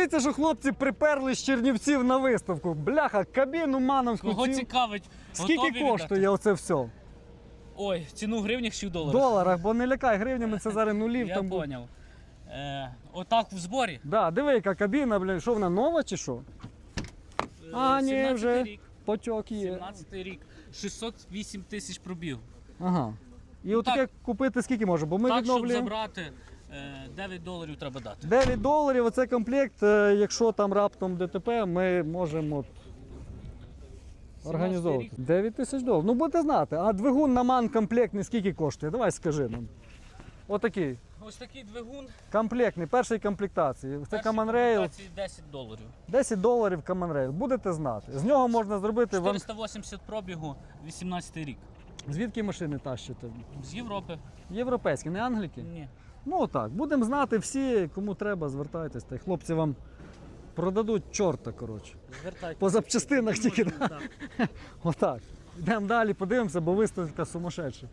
Дивіться, що хлопці приперли з Чернівців на виставку. Бляха, кабіну мановську. Кого ці- цікавить, Скільки коштує оце все? Ой, ціну в гривнях чи в В доларах? доларах, бо не лякай гривнями, це зараз нулів Я там. поняв. Е, отак в зборі. Да, диви, яка кабіна, блін, що вона нова чи що? Е, А, ні, 17 вже рік. Почок є. 17 рік. 608 тисяч пробіг. Ага. І от таке купити скільки може, бо ми так, щоб відновлюємо. забрати, 9 доларів треба дати. 9 доларів, оце комплект. е, Якщо там раптом ДТП, ми можемо організовувати. рік. 9 тисяч доларів. Ну будете знати, а двигун на ман комплектний скільки коштує? Давай скажи нам. Отакий. Ось такий двигун. Комплектний, першої комплектації. Це першій Common 10 доларів. 10 доларів Rail. Будете знати. З нього можна зробити вам. 480 пробігу, 18 рік. Звідки машини тащите? З Європи. Європейські, не англіки? Ні. Ну так, будемо знати всі, кому треба, звертайтесь. Та й хлопці вам продадуть чорта, коротше. По запчастинах тільки. да? Так. Отак. Йдемо далі, подивимося, бо виставка сумасшедша.